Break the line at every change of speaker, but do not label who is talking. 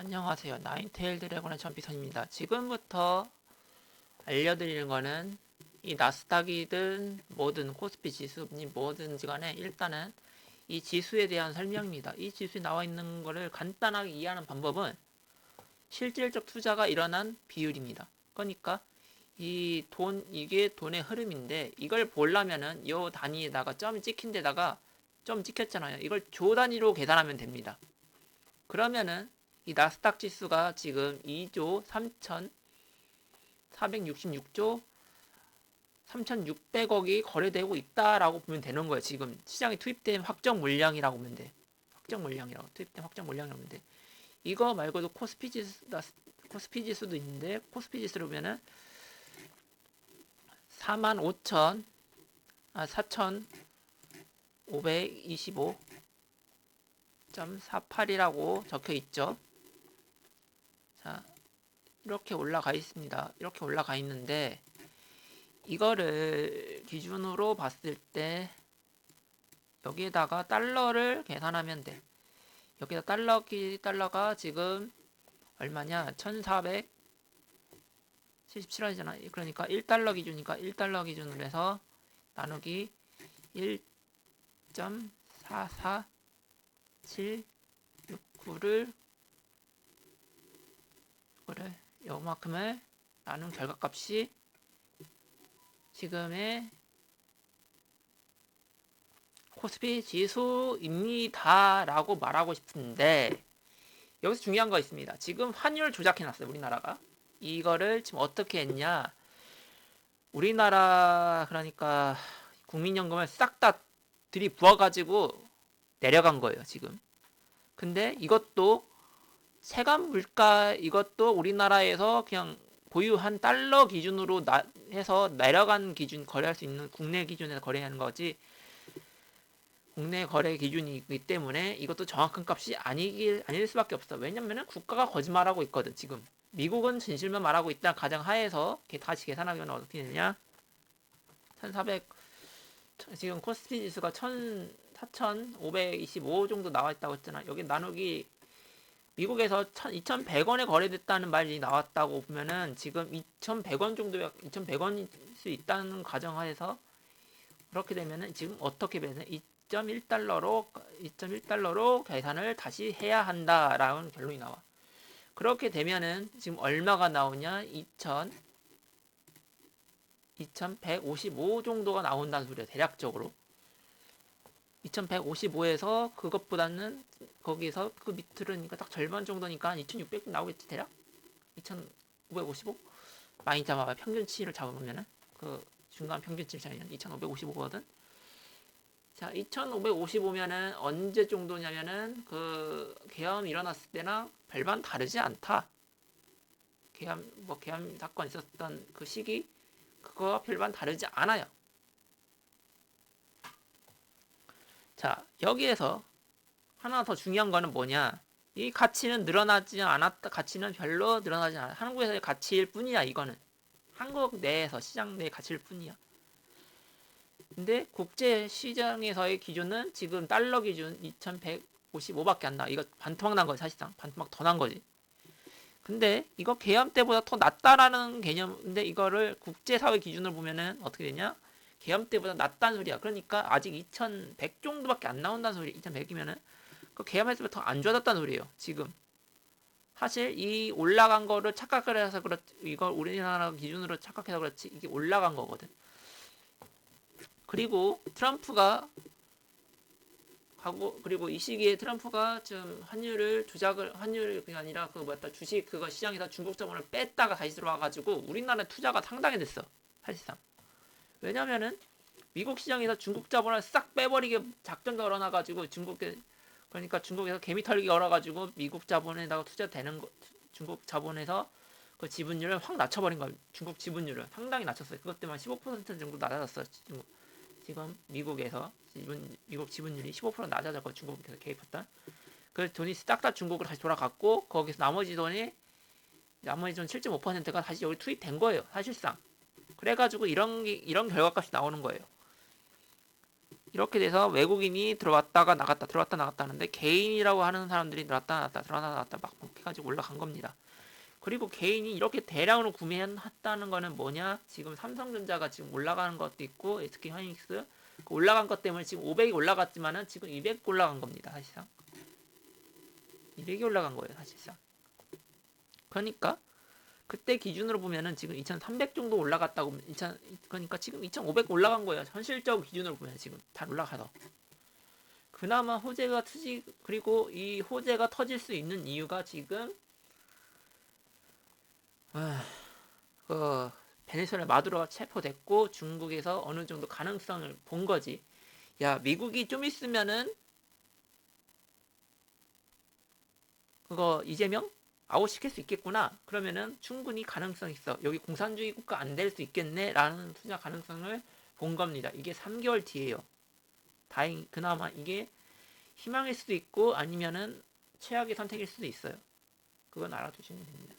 안녕하세요. 나인테일 드래곤의 전비선입니다. 지금부터 알려드리는 거는 이 나스닥이든 뭐든 코스피 지수니 뭐든지 간에 일단은 이 지수에 대한 설명입니다. 이 지수에 나와 있는 거를 간단하게 이해하는 방법은 실질적 투자가 일어난 비율입니다. 그러니까 이 돈 이게 돈의 흐름인데 이걸 보려면은 요 단위에다가 점이 찍힌 데다가 점 찍혔잖아요. 이걸 조 단위로 계산하면 됩니다. 그러면은 이 나스닥 지수가 지금 2조 3,466조 3,600억이 거래되고 있다라고 보면 되는 거예요. 지금 시장에 투입된 확정 물량이라고 보면 돼. 확정 물량이라고 투입된 확정 물량이라고 보면 돼. 이거 말고도 코스피 지수 나스- 코스피 지수도 있는데 코스피 지수로 보면은 4만 5천 아 4,525.48이라고 적혀 있죠. 자, 이렇게 올라가 있습니다. 이렇게 올라가 있는데 이거를 기준으로 봤을 때 여기에다가 달러를 계산하면 돼. 여기다 달러 기 달러가 지금 얼마냐? 1477원이잖아. 그러니까 1달러 기준이니까 1달러 기준으로 해서 나누기 1.44769를 이거를 요만큼을 나눈 결과값이 지금의 코스피 지수입니다 라고 말하고 싶은데 여기서 중요한 거 있습니다. 지금 환율 조작해놨어요 우리나라가. 이거를 지금 어떻게 했냐? 우리나라 그러니까 국민연금을 싹 다 들이부어가지고 내려간 거예요 지금. 근데 이것도 체감 물가 이것도 우리나라에서 그냥 보유한 달러 기준으로 나, 해서 내려간 기준 거래할 수 있는 국내 기준에서 거래하는 거지 국내 거래 기준이기 때문에 이것도 정확한 값이 아니길 아닐 수밖에 없어. 왜냐면은 국가가 거짓말하고 있거든 지금. 미국은 진실만 말하고 있다 가장 하에서 다시 계산하면 어떻게 되냐? 1,400 지금 코스피 지수가 1,000 4,525 정도 나와 있다고 했잖아. 여기 나누기 미국에서 2,100원에 거래됐다는 말이 나왔다고 보면은 지금 2,100원 정도 2,100원일 수 있다는 가정하에서 그렇게 되면은 지금 어떻게 되냐? 2.1달러로 2.1달러로 계산을 다시 해야 한다라는 결론이 나와. 그렇게 되면은 지금 얼마가 나오냐? 2,000 2155 정도가 나온다는 소리야. 대략적으로. 2155에서 그것보다는 거기서 그 밑으로니까 딱 절반 정도니까 2600 나오겠지 대략? 2555 많이 잡아봐 평균치를 잡아보면은. 그 중간 평균치 차이는 2555거든. 자 2555면은 언제 정도냐면은 그 계엄 일어났을 때랑 별반 다르지 않다. 계엄 뭐 계엄 사건 있었던 그 시기 그거와 별반 다르지 않아요 자, 여기에서 하나 더 중요한 거는 뭐냐? 이 가치는 늘어나지 않았다. 가치는 별로 늘어나지 않아. 한국에서의 가치일 뿐이야, 이거는. 한국 내에서 시장 내 가치일 뿐이야. 근데 국제 시장에서의 기준은 지금 달러 기준 2155밖에 안 나. 이거 반토막 난 거지, 사실상. 반토막 더 난 거지. 근데 이거 계엄 때보다 더 낮다라는 개념인데 이거를 국제사회 기준으로 보면은 어떻게 되냐? 계엄 때보다 낮다는 소리야. 그러니까 아직 2100 정도밖에 안 나온다는 소리. 2100이면은 그 계엄했을 때 더 안 좋아졌다는 소리예요. 지금. 사실 이 올라간 거를 착각을 해서 그렇지 이걸 우리나라 기준으로 착각해서 그렇지 이게 올라간 거거든. 그리고 트럼프가 하고 그리고 이 시기에 트럼프가 지금 환율을 조작을 환율이 아니라 그 뭐였다 주식 그거 시장에서 중국 자본을 뺐다가 다시 들어와가지고 우리나라 투자가 상당히 됐어 사실상. 왜냐면은 미국 시장에서 중국 자본을 싹 빼버리게 작전도 걸어놔가지고 중국에 그러니까 중국에서 개미 털기 걸어가지고 미국 자본에다가 투자되는 거 중국 자본에서 그 지분율을 확 낮춰버린 거야 중국 지분율을 상당히 낮췄어요. 그것 때문에 15% 정도 낮아졌어 지금 지금 미국에서 지분 미국 지분율이 15% 낮아졌고 중국에서 개입했던. 그 돈이 싹 다 중국으로 다시 돌아갔고 거기서 나머지 돈이 나머지 돈 7.5%가 다시 여기 투입된 거예요 사실상 그래가지고 이런 게, 이런 결과값이 나오는 거예요. 이렇게 돼서 외국인이 들어왔다가 나갔다 들어왔다 나갔다 하는데 개인이라고 하는 사람들이 들어왔다 나갔다 들어왔다 나갔다 막 해가지고 올라간 겁니다. 그리고 개인이 이렇게 대량으로 구매했다는 거는 뭐냐? 지금 삼성전자가 지금 올라가는 것도 있고 SK 하이닉스 그 올라간 것 때문에 지금 500이 올라갔지만은 지금 200 올라간 겁니다. 사실상 200이 올라간 거예요. 사실상 그러니까 그때 기준으로 보면은 지금 2,300 정도 올라갔다고 2,000 그러니까 지금 2,500 올라간 거예요. 현실적 기준으로 보면 지금 다 올라가서 그나마 호재가 트지 그리고 이 호재가 터질 수 있는 이유가 지금 아, 그 베네수엘라 마두로가 체포됐고 중국에서 어느 정도 가능성을 본 거지. 야 미국이 좀 있으면은 그거 이재명 아웃시킬 수 있겠구나. 그러면은 충분히 가능성 있어. 여기 공산주의 국가 안 될 수 있겠네라는 투자 가능성을 본 겁니다. 이게 3개월 뒤에요. 다행 그나마 이게 희망일 수도 있고 아니면은 최악의 선택일 수도 있어요. 그건 알아두시면 됩니다.